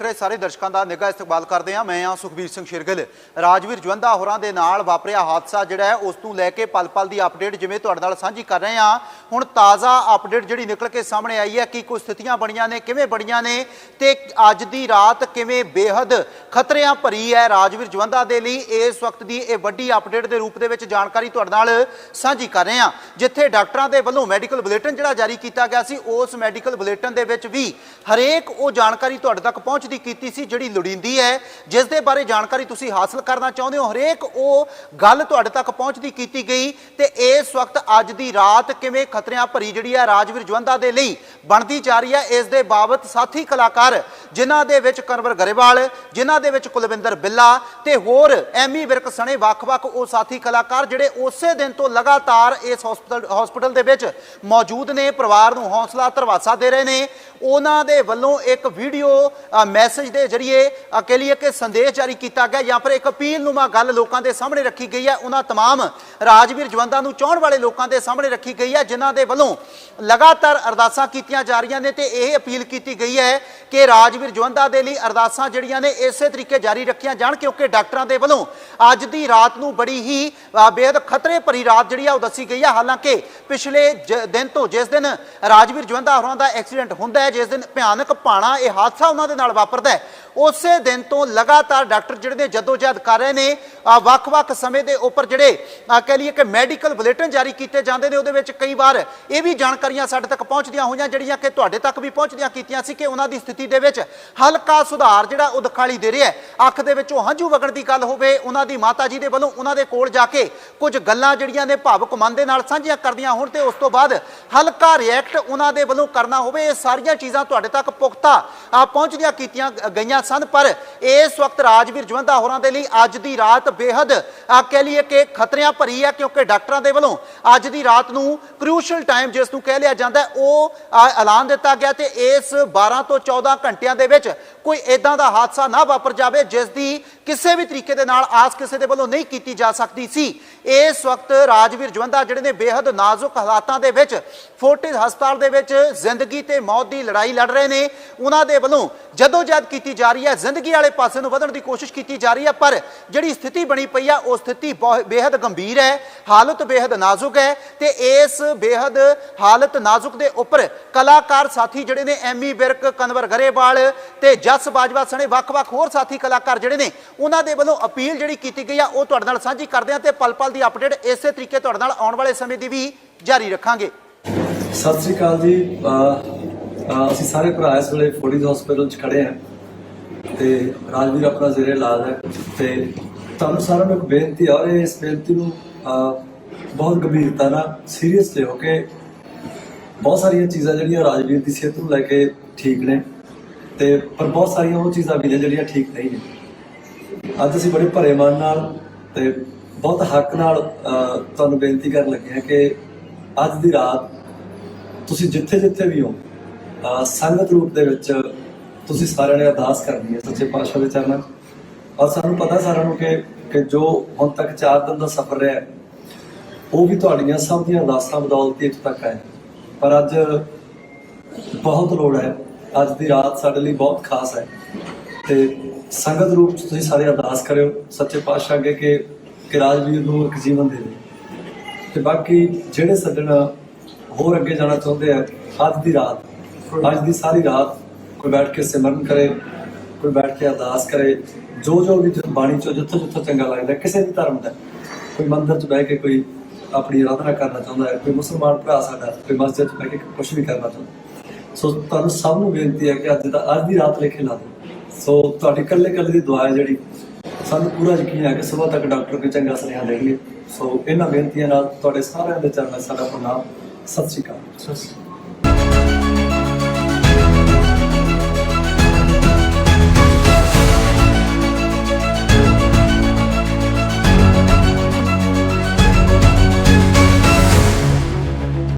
ਦੇਖ ਰਹੇ ਸਾਰੇ ਦਰਸ਼ਕਾਂ ਦਾ ਨਿੱਘਾ ਇਸਤਕਬਾਲ ਕਰਦੇ ਹਾਂ। ਮੈਂ ਹਾਂ ਸੁਖਬੀਰ ਸਿੰਘ ਸ਼ਿਰਗਿੱਲ। ਰਾਜਵੀਰ ਜਵੰਦਾ ਹੋਰਾਂ ਦੇ ਨਾਲ ਵਾਪਰਿਆ ਹਾਦਸਾ ਜਿਹੜਾ ਹੈ, ਉਸ ਨੂੰ ਲੈ ਕੇ ਪਲ-ਪਲ ਦੀ ਅਪਡੇਟ ਜਿਵੇਂ ਤੁਹਾਡੇ ਨਾਲ ਸਾਂਝੀ ਕਰ ਰਹੇ ਹਾਂ। ਹੁਣ ਤਾਜ਼ਾ ਅਪਡੇਟ ਜਿਹੜੀ ਨਿਕਲ ਕੇ ਸਾਹਮਣੇ ਆਈ ਹੈ, ਕਿ ਕੁਝ ਸਥਿਤੀਆਂ ਬਣੀਆਂ ਨੇ, ਕਿਵੇਂ ਬਣੀਆਂ ਨੇ ਤੇ ਅੱਜ ਦੀ ਰਾਤ ਕਿਵੇਂ ਬੇਹੱਦ ਖਤਰਿਆਂ ਭਰੀ ਹੈ ਰਾਜਵੀਰ ਜਵੰਦਾ ਦੇ ਲਈ। ਇਸ ਵਕਤ ਦੀ ਇਹ ਵੱਡੀ ਅਪਡੇਟ ਦੇ ਰੂਪ ਦੇ ਵਿੱਚ ਜਾਣਕਾਰੀ ਤੁਹਾਡੇ ਨਾਲ ਸਾਂਝੀ ਕਰ ਰਹੇ ਹਾਂ, ਜਿੱਥੇ ਡਾਕਟਰਾਂ ਦੇ ਵੱਲੋਂ ਮੈਡੀਕਲ ਬੁਲੇਟਿਨ ਜਿਹੜਾ ਜਾਰੀ ਕੀਤਾ ਗਿਆ ਸੀ, ਉਸ ਮੈਡੀਕਲ ਬੁਲੇਟਿਨ ਦੇ ਵਿੱਚ ਵੀ ਹਰੇਕ ਉਹ ਜਾਣਕਾਰੀ ਤੁਹਾਡੇ ਤੱਕ ਪਹੁੰਚਦੀ ਕੀਤੀ ਸੀ, ਜਿਹੜੀ ਲੋੜੀਂਦੀ ਹੈ, ਜਿਸ ਦੇ ਬਾਰੇ ਜਾਣਕਾਰੀ ਤੁਸੀਂ ਹਾਸਲ ਕਰਨਾ ਚਾਹੁੰਦੇ ਹੋ। ਹਰੇਕ ਉਹ ਗੱਲ ਤੁਹਾਡੇ ਤੱਕ ਪਹੁੰਚਦੀ ਕੀਤੀ ਗਈ ਤੇ ਇਸ ਵਕਤ ਅੱਜ ਦੀ ਰਾਤ ਕਿਵੇਂ ਖਤਰਿਆਂ ਭਰੀ ਜਿਹੜੀ ਹੈ ਰਾਜਵੀਰ ਜਵੰਦਾ ਦੇ ਲਈ ਬਣਦੀ ਜਾ ਰਹੀ ਹੈ ਇਸ ਦੇ ਬਾਬਤ ਸਾਥੀ ਕਲਾਕਾਰ ਜਿਨ੍ਹਾਂ ਦੇ ਵਿੱਚ ਕਨਵਰ ਗਰੇਵਾਲ ਜਿਨ੍ਹਾਂ ਦੇ ਵਿੱਚ ਕੁਲਵਿੰਦਰ ਬਿੱਲਾ ਤੇ ਹੋਰ ਐਮੀ ਵਿਰਕ ਸਣੇ ਵੱਖ-ਵੱਖ ਉਹ ਸਾਥੀ ਕਲਾਕਾਰ ਜਿਹੜੇ ਉਸੇ ਦਿਨ ਤੋਂ ਲਗਾਤਾਰ ਇਸ ਹਸਪਤਾਲ ਹਸਪਤਾਲ ਦੇ ਵਿੱਚ ਮੌਜੂਦ ਨੇ ਪਰਿਵਾਰ ਨੂੰ ਹੌਸਲਾ ਧਰਵਾਸਾ ਦੇ ਰਹੇ ਨੇ ਉਹਨਾਂ ਦੇ ਵੱਲੋਂ ਇੱਕ ਵੀਡੀਓ ਮੈਸੇਜ ਦੇ ਜ਼ਰੀਏ ਅ, ਕਹਿ ਲਈਏ ਕਿ ਸੰਦੇਸ਼ ਜਾਰੀ ਕੀਤਾ ਗਿਆ ਜਾਂ ਫਿਰ ਇੱਕ ਅਪੀਲ ਨੂਮਾ ਗੱਲ ਲੋਕਾਂ ਦੇ ਸਾਹਮਣੇ ਰੱਖੀ ਗਈ ਹੈ ਉਹਨਾਂ तमाम ਰਾਜਵੀਰ ਜਵੰਦਾਂ ਨੂੰ ਚਾਹਣ ਵਾਲੇ ਲੋਕਾਂ ਦੇ ਸਾਹਮਣੇ ਰੱਖੀ ਗਈ ਹੈ ਜਿਨ੍ਹਾਂ ਦੇ ਵੱਲੋਂ ਲਗਾਤਾਰ ਅਰਦਾਸਾਂ ਕੀਤੀਆਂ ਜਾ ਰਹੀਆਂ ਨੇ ਤੇ ਇਹ ਅਪੀਲ ਕੀਤੀ ਗਈ ਹੈ ਕਿ ਰਾਜਵੀਰ ਜਵੰਦਾ ਦੇ ਲਈ ਅਰਦਾਸਾਂ ਜਿਹੜੀਆਂ ਨੇ ਇਸੇ ਤਰੀਕੇ ਜਾਰੀ ਰੱਖੀਆਂ ਜਾਣ ਕਿਉਂਕਿ ਡਾਕਟਰਾਂ ਦੇ ਵੱਲੋਂ ਅੱਜ ਦੀ ਰਾਤ ਨੂੰ ਬੜੀ ਹੀ ਅ, ਬੇਹੱਦ ਖਤਰੇ ਭਰੀ ਰਾਤ ਜਿਹੜੀ ਆ ਉਹ ਦੱਸੀ ਗਈ ਹੈ ਹਾਲਾਂਕਿ ਪਿਛਲੇ ਜ- ਦਿਨ ਤੋਂ ਜਿਸ ਦਿਨ ਰਾਜਵੀਰ ਜਵੰਦਾ ਹੋਰਾਂ ਦਾ ਐਕਸੀਡੈਂਟ ਹੁੰਦਾ ਹੈ ਜਿਸ ਦਿਨ ਭਿਆਨਕ ਭਾਣਾ ਇਹ ਹਾਦਸਾ ਉਹਨਾਂ ਦੇ ਨਾਲ ਵਾਪਰਦਾ ਹੈ ਉਸੇ ਦਿਨ ਤੋਂ ਲਗਾਤਾਰ ਡਾਕਟਰ ਜਿਹੜੇ ਨੇ ਜਦੋਜਹਿਦ ਕਰ ਰਹੇ ਨੇ ਵੱਖ-ਵੱਖ ਸਮੇਂ ਦੇ ਉੱਪਰ ਜਿਹੜੇ ਅ, ਕਹਿ ਲਈਏ ਕਿ ਮੈਡੀਕਲ ਬੁਲੇਟਿਨ ਜਾਰੀ ਕੀਤੇ ਜਾਂਦੇ ਨੇ ਉਹਦੇ ਵਿੱਚ ਕਈ ਵਾਰ ਇਹ ਵੀ ਜਾਣਕਾਰੀਆਂ ਸਾਡੇ ਤੱਕ ਪਹੁੰਚਦੀਆਂ ਹੋਈਆਂ, ਜਿਹੜੀਆਂ ਕਿ ਤੁਹਾਡੇ ਤੱਕ ਵੀ ਪਹੁੰਚਦੀਆਂ ਕੀਤੀਆਂ ਸੀ ਕਿ ਉਹਨਾਂ ਦੀ ਸਥਿਤੀ ਦੇ ਵਿੱਚ ਹਲਕਾ ਸੁਧਾਰ ਜਿਹੜਾ ਉਹ ਦਿਖਾਈ ਦੇ ਰਿਹਾ ਅੱਖ ਦੇ ਵਿੱਚੋਂ ਹੰਝੂ ਵਗਣ ਦੀ ਗੱਲ ਹੋਵੇ, ਉਹਨਾਂ ਦੀ ਮਾਤਾ ਜੀ ਦੇ ਵੱਲੋਂ ਉਹਨਾਂ ਦੇ ਕੋਲ ਜਾ ਕੇ ਕੁਝ ਗੱਲਾਂ ਜਿਹੜੀਆਂ ਨੇ ਭਾਵੁਕ ਮਨ ਦੇ ਨਾਲ ਸਾਂਝੀਆਂ ਕਰਦੀਆਂ ਹੋਣ ਤੇ ਉਸ ਤੋਂ ਬਾਅਦ ਹਲਕਾ ਰਿਐਕਟ ਉਹਨਾਂ ਦੇ ਵੱਲੋਂ ਕਰਨਾ ਹੋਵੇ, ਇਹ ਸਾਰੀਆਂ ਚੀਜ਼ਾਂ ਤੁਹਾਡੇ ਤੱਕ ਪੁਖਤਾ ਪਹੁੰਚਦੀਆਂ ਕੀਤੀਆਂ ਗਈਆਂ ਸਨ, ਪਰ ਇਸ ਵਕਤ ਰਾਜਵੀਰ ਜਵੰਦਾ ਹੋਰਾਂ ਦੇ ਲਈ ਅੱਜ ਦੀ ਰਾਤ ਬੇਹੱਦ ਕਹਿ ਲਈਏ ਕਿ ਖਤਰਿਆਂ ਭਰੀ ਹੈ, ਕਿਉਂਕਿ ਡਾਕਟਰਾਂ ਦੇ ਵੱਲੋਂ ਅੱਜ ਦੀ ਰਾਤ ਨੂੰ ਕ੍ਰੂਸ਼ਲ ਟਾਈਮ ਜਿਸ ਨੂੰ ਕਹਿ ਲਿਆ ਜਾਂਦਾ ਉਹ ਐਲਾਨ ਦਿੱਤਾ ਗਿਆ ਤੇ ਇਸ 12 ਤੋਂ 14 ਘੰਟਿਆਂ ਦੇ ਵਿੱਚ ਕੋਈ ਇਦਾਂ ਦਾ ਹਾਦਸਾ ਨਾ ਵਾਪਰ ਜਾਵੇ, ਜਿਸ ਦੀ ਕਿਸੇ ਵੀ ਤਰੀਕੇ ਦੇ ਨਾਲ ਆਸ ਕਿਸੇ ਦੇ ਵੱਲੋਂ ਨਹੀਂ ਕੀਤੀ ਜਾ ਸਕਦੀ ਸੀ। ਇਸ ਵਕਤ ਰਾਜਵੀਰ ਜਵੰਦਾ ਜਿਹੜੇ ਨੇ ਬੇਹੱਦ ਨਾਜ਼ੁਕ ਹਾਲਾਤਾਂ ਦੇ ਵਿੱਚ ਫੋਰਟਿਸ ਹਸਪਤਾਲ ਦੇ ਵਿੱਚ ਜ਼ਿੰਦਗੀ ਤੇ ਮੌਤ ਦੀ ਲੜਾਈ ਲੜ ਰਹੇ ਨੇ। ਉਹਨਾਂ ਦੇ ਵੱਲੋਂ ਜਦੋਂ ਜਦ ਕੀਤੀ ਜਾ ਰਹੀ ਹੈ, ਜ਼ਿੰਦਗੀ ਵਾਲੇ ਪਾਸੇ ਨੂੰ ਵਧਣ ਦੀ ਕੋਸ਼ਿਸ਼ ਕੀਤੀ ਜਾ ਰਹੀ ਹੈ, ਪਰ ਜਿਹੜੀ ਸਥਿਤੀ ਬਣੀ ਪਈ ਆ, ਉਹ ਸਥਿਤੀ ਬਹੁਤ ਬੇਹੱਦ ਗੰਭੀਰ ਹੈ, ਹਾਲਤ ਬੇਹੱਦ ਨਾਜ਼ੁਕ ਹੈ ਤੇ ਇਸ ਬੇਹੱਦ ਹਾਲਤ ਨਾਜ਼ੁਕ ਦੇ ਉੱਪਰ ਕਲਾਕਾਰ ਸਾਥੀ ਜਿਹੜੇ ਨੇ, ਐਮੀ ਬਿਰਕ, ਕਨਵਰ ਗਰੇਵਾਲ ਤੇ ਜਸ ਬਾਜਵਾ ਸਣੇ ਵੱਖ-ਵੱਖ ਹੋਰ ਸਾਥੀ ਕਲਾਕਾਰ ਜਿਹੜੇ ਨੇ, ਉਹਨਾਂ ਦੇ ਵੱਲੋਂ ਅਪੀਲ ਜਿਹੜੀ ਕੀਤੀ ਗਈ ਆ, ਉਹ ਤੁਹਾਡੇ ਨਾਲ ਸਾਂਝੀ ਕਰਦੇ ਆ ਤੇ ਪਲ-ਪਲ ਦੀ ਅਪਡੇਟ ਇਸੇ ਤਰੀਕੇ ਤੁਹਾਡੇ ਨਾਲ ਆਉਣ ਵਾਲੇ ਸਮੇਂ ਦੀ ਵੀ ਜਾਰੀ ਰੱਖਾਂਗੇ। ਸਤਿ ਸ੍ਰੀ ਅਕਾਲ ਜੀ ਅਸੀਂ ਸਾਰੇ ਭਰਾ ਇਸ ਵੇਲੇ ਫੋਰਟਿਸ ਹਸਪੀਟਲ 'ਚ ਖੜੇ ਹਾਂ ਤੇ ਰਾਜਵੀਰ ਆਪਣਾ ਜ਼ੇਰੇ ਇਲਾਜ ਹੈ ਤੇ ਤੁਹਾਨੂੰ ਸਾਰਿਆਂ ਨੂੰ ਇੱਕ ਬੇਨਤੀ ਆ ਔਰ ਇਸ ਬੇਨਤੀ ਨੂੰ ਬਹੁਤ ਗੰਭੀਰਤਾ ਨਾਲ ਸੀਰੀਅਸ ਲਿਓ ਕਿ ਬਹੁਤ ਸਾਰੀਆਂ ਚੀਜ਼ਾਂ ਜਿਹੜੀਆਂ ਰਾਜਵੀਰ ਦੀ ਸਿਹਤ ਨੂੰ ਲੈ ਕੇ ਠੀਕ ਨੇ ਤੇ ਪਰ ਬਹੁਤ ਸਾਰੀਆਂ ਉਹ ਚੀਜ਼ਾਂ ਵੀ ਨੇ ਜਿਹੜੀਆਂ ਠੀਕ ਨਹੀਂ ਨੇ। ਅੱਜ ਅਸੀਂ ਬੜੇ ਭਰੇ ਮਨ ਨਾਲ ਤੇ ਬਹੁਤ ਹੱਕ ਨਾਲ ਤੁਹਾਨੂੰ ਬੇਨਤੀ ਕਰਨ ਲੱਗੇ ਹਾਂ ਕਿ ਅੱਜ ਦੀ ਰਾਤ ਤੁਸੀਂ ਜਿੱਥੇ ਜਿੱਥੇ ਵੀ ਹੋ ਸੰਗਤ ਰੂਪ ਦੇ ਵਿੱਚ ਤੁਸੀਂ ਸਾਰਿਆਂ ਨੇ ਅਰਦਾਸ ਕਰਨੀ ਹੈ ਸੱਚੇ ਪਾਤਸ਼ਾਹ ਦੇ ਚਰਨਾਂ 'ਚ। ਔਰ ਸਾਨੂੰ ਪਤਾ ਸਾਰਿਆਂ ਨੂੰ ਕਿ ਕਿ ਜੋ ਹੁਣ ਤੱਕ 4 ਦਿਨ ਦਾ ਸਫ਼ਰ ਰਿਹਾ ਉਹ ਵੀ ਤੁਹਾਡੀਆਂ ਸਭ ਦੀਆਂ ਅਰਦਾਸਾਂ ਬਦੌਲਤ ਇੱਥੇ ਤੱਕ ਆਏ। ਪਰ ਅੱਜ ਬਹੁਤ ਲੋੜ ਹੈ। ਅੱਜ ਦੀ ਰਾਤ ਸਾਡੇ ਲਈ ਬਹੁਤ ਖਾਸ ਹੈ। ਤੇ ਸੰਗਤ ਰੂਪ 'ਚ ਤੁਸੀਂ ਸਾਰੇ ਅਰਦਾਸ ਕਰਿਓ ਸੱਚੇ ਪਾਤਸ਼ਾਹ ਅੱਗੇ ਕਿ ਕਿ ਰਾਜਵੀਰ ਨੂੰ ਇੱਕ ਜੀਵਨ ਦੇਵੇ ਤੇ ਬਾਕੀ ਜਿਹੜੇ ਸੱਜਣ ਹੋਰ ਅੱਗੇ ਜਾਣਾ ਚਾਹੁੰਦੇ ਆ, ਅੱਜ ਦੀ ਰਾਤ ਅੱਜ ਦੀ ਸਾਰੀ ਰਾਤ ਕੋਈ ਬੈਠ ਕੇ ਸਿਮਰਨ ਕਰੇ ਕੋਈ ਬੈਠ ਕੇ ਅਰਦਾਸ ਕਰੇ ਜੋ ਜੋ ਵੀ ਬਾਣੀ ਚੋਂ ਜਿੱਥੋਂ ਜਿੱਥੋਂ ਚੰਗਾ ਲੱਗਦਾ ਕਿਸੇ ਵੀ ਧਰਮ ਦਾ ਕੋਈ ਮੰਦਰ 'ਚ ਬਹਿ ਕੇ ਕੋਈ ਆਪਣੀ ਆਰਾਧਨਾ ਕਰਨਾ ਚਾਹੁੰਦਾ ਹੈ ਕੋਈ ਮੁਸਲਮਾਨ ਭਰਾ ਸਾਡਾ ਕੋਈ ਮਸਜਿਦ 'ਚ ਬਹਿ ਕੇ ਕੁਝ ਵੀ ਕਰਨਾ ਚਾਹੁੰਦਾ ਸੋ ਤੁਹਾਨੂੰ ਸਭ ਨੂੰ ਬੇਨਤੀ ਹੈ ਕਿ ਅੱਜ ਦਾ ਅੱਜ ਦੀ ਰਾਤ ਲਿਖੇ ਲਾ ਦਿਓ ਸੋ ਤੁਹਾਡੀ ਇਕੱਲੇ ਇਕੱਲੇ ਦੀ ਦੁਆ ਹੈ ਜਿਹੜੀ ਸਾਨੂੰ ਪੂਰਾ ਯਕੀਨ ਹੈ ਕਿ ਸਵੇਰ ਤੱਕ ਡਾਕਟਰ ਕੋਈ ਚੰਗਾ ਸੁਨੇਹਾ ਦੇਣਗੇ ਸੋ ਇਹਨਾਂ ਬੇਨਤੀਆਂ ਨਾਲ ਤੁਹਾਡੇ ਸਾਰਿਆਂ ਦੇ ਚਰਨਾਂ ਸਾਡਾ ਪ੍ਰਣਾਮ ਸਤਿ ਸ਼੍ਰੀ ਅਕਾਲ